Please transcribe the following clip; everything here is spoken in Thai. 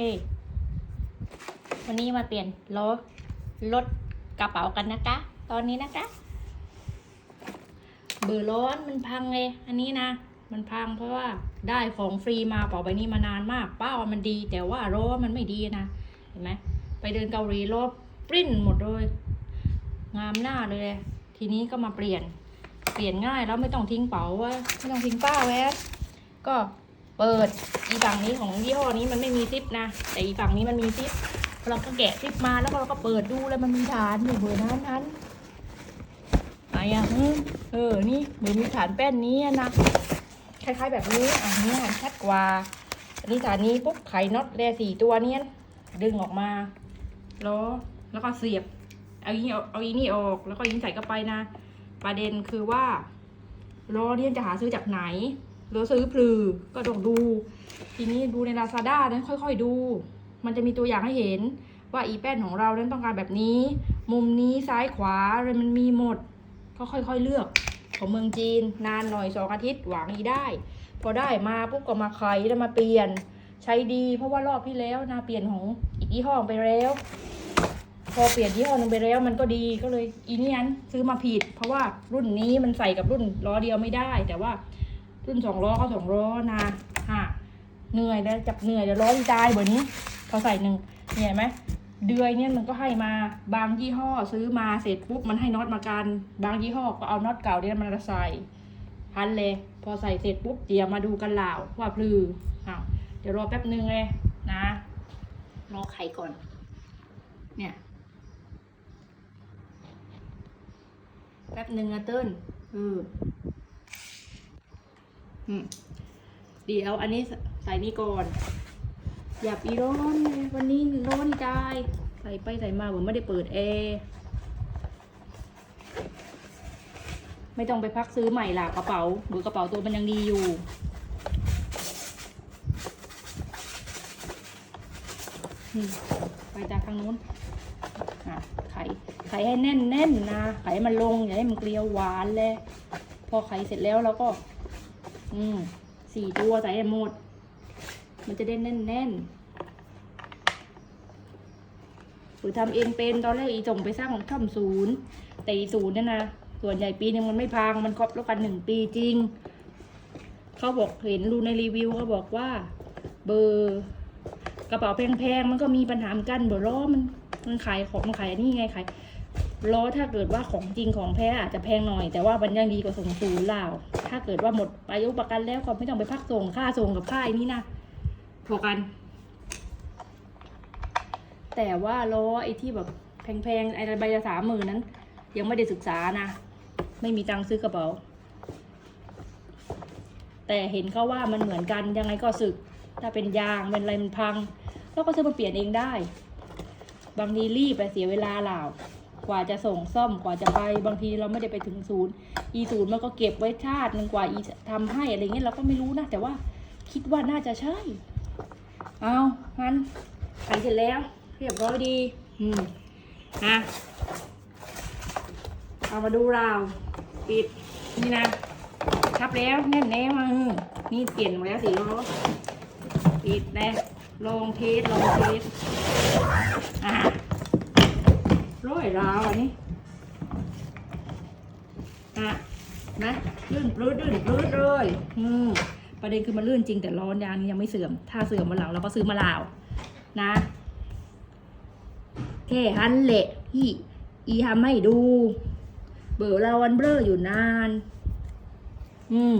เฮ้วันนี้มาเปลี่ยนรถรถกระเป๋ากันนะคะ ตอนนี้นะคะ เบื่อร้อนมันพังเลย อันนี้นะ มันพังเพราะว่าได้ของฟรีมาเป๋าใบนี้มานานมาก ป้าว่ามันดี แต่ว่าร้อมันไม่ดีนะ เห็นไหม ไปเดินเกาหลีรถปริ้นหมดเลย งามหน้าเลย ทีนี้ก็มาเปลี่ยน เปลี่ยนง่ายแล้วไม่ต้องทิ้งเป๋าว่าไม่ต้องทิ้งป้าไว้อะก็ เปิด อีฝั่งนี้ของยี่ห้อนี้มันไม่มีซิปนะ แต่อีฝั่งนี้มันมีซิป เราก็แกะซิปมาแล้วเราก็เปิดดูแล้วมันมีฐานอยู่เบอร์นั้นนั้นอะไหนอะอืมเออ นี่เบอร์มีฐานแป้นนี้นะ คล้ายๆแบบนี้อะนี่ฐานชัดกว่าอันนี้ฐานนี้ปุ๊บไขน็อตแรสี่ตัวเนี้ยดึงออกมาล้อแล้วก็เสียบ เอาอีนี่เอาเอาอีนี่ออก แล้วก็ยิงใส่เข้าไปนะ ประเด็นคือว่าล้อเนี่ยจะหาซื้อจากไหน หรือซื้อพลือก็ต้องดู ทีนี้ดูในลาซาด้านั้นค่อยๆดู มันจะมีตัวอย่างให้เห็นว่าอีแป้นของเรานั้นต้องการแบบนี้ มุมนี้ซ้ายขวาอะไรมันมีหมด ก็ค่อยๆเลือก ของเมืองจีน นานหน่อยสองอาทิตย์หวังอีได้ พอได้มาปุ๊บก็มาไขแล้วมาเปลี่ยน ใช้ดี เพราะว่ารอบที่แล้วนะเปลี่ยนของอีกยี่ห้อไปแล้ว พอเปลี่ยนยี่ห้อนึงไปแล้วมันก็ดีก็เลยอีนี่นั้นซื้อมาผิด เพราะว่ารุ่นนี้มันใส่กับรุ่นล้อเดียวไม่ได้ แต่ว่า รุ่นสองล้อก็สองล้อนะฮะเหนื่อยแล้วจับเหนื่อยเดี๋ยวล้ออีตายเบอร์นี้พอใส่หนึ่งเนี่ยเห็นไหมเดือยเนี่ยมันก็ให้มาบางยี่ห้อซื้อมาเสร็จปุ๊บมันให้น็อตมากันบางยี่ห้อก็เอาน็อตเก่าเนี่ยมันมาใส่พันเลย พอใส่เสร็จปุ๊บเดี๋ยวมาดูกันเหล่าว่าพลืออ้าวเดี๋ยวรอแป๊บนึงเลยนะรอไข่ก่อน เนี่ยแป๊บหนึ่งนะเติ้ลเอออืม เดี๋ยวอันนี้ใส่นี่ก่อน อย่าปีร้อนเลยวันนี้ร้อนใจายใส่ไปใส่มาเหมือนไม่ได้เปิดแอร์ไม่ต้องไปพักซื้อใหม่ล่ะกระเป๋าหรือกระเป๋าตัวมันยังดีอยู่ไปจากทางนู้นอะไข่ไข่ให้แน่นแน่นนะ ไข่ให้มันลงอย่าให้มันเกลียวหวานเลย พอไข่เสร็จแล้วเราก็ อืมสี่ตัวใส่หมด มันจะได้แน่นแน่นๆฝือทำเองเป็นตอนแรกอีส่งไปสร้างทำศูนย์แต่อีศูนย์เนี่ยนะส่วนใหญ่ปีนึงมันไม่พังมันครบแล้วกันหนึ่งปีจริง เขาบอกเห็นดูในรีวิวเขาบอกว่า เบอร์กระเป๋าแพงๆมันก็มีปัญหาเหมือนกันเบอร์ล้อมันมันขายของมันขายอันนี่ไงขาย ล้อถ้าเกิดว่าของจริงของแท้อาจจะแพงหน่อย แต่ว่ามันยังดีกว่าส่งศูนย์ล่าวถ้าเกิดว่าหมดอายุประกันแล้วก็ไม่ต้องไปพักส่งค่าส่งกับค่ายนี้นะพอกัน แต่ว่าล้อไอ้ที่แบบแพงๆไอ้ใบละสามหมื่นนั้น ยังไม่ได้ศึกษานะ ไม่มีตังค์ซื้อกระเป๋า แต่เห็นเขาว่ามันเหมือนกันยังไงก็สึก ถ้าเป็นยางเป็นอะไรมันพังเราก็ซื้อมาเปลี่ยนเองได้ บางทีรีบไปเสียเวลาเปล่า กว่าจะส่งซ่อมกว่าจะไปบางทีเราไม่ได้ไปถึงศูนย์อีศูนย์มันก็เก็บไว้ชาติหนึ่งกว่าอีทำให้อะไรเงี้ยเราก็ไม่รู้นะ แต่ว่าคิดว่าน่าจะใช่ เอางั้นขายเสร็จแล้ว เรียบร้อยดี อืมนะเอามาดูราวปิดนี่นะทับแล้วแน่นแน่มาเออนี่เปลี่ยนหมดแล้วสีล้อปิดแล้วลงเทสลงเทสอะ ร้าวอันนี้อะนะลื่นปลื้ดลื่นปลื้ดเลยอืมประเด็นคือมันลื่นจริงแต่ร้อนยางนี้ยังไม่เสื่อม ถ้าเสื่อมมาหลังเราก็ซื้อมาลาว นะแค่ฮันเละที่อีทำให้ดู เบอร์เราวันเบลออยู่นาน อืม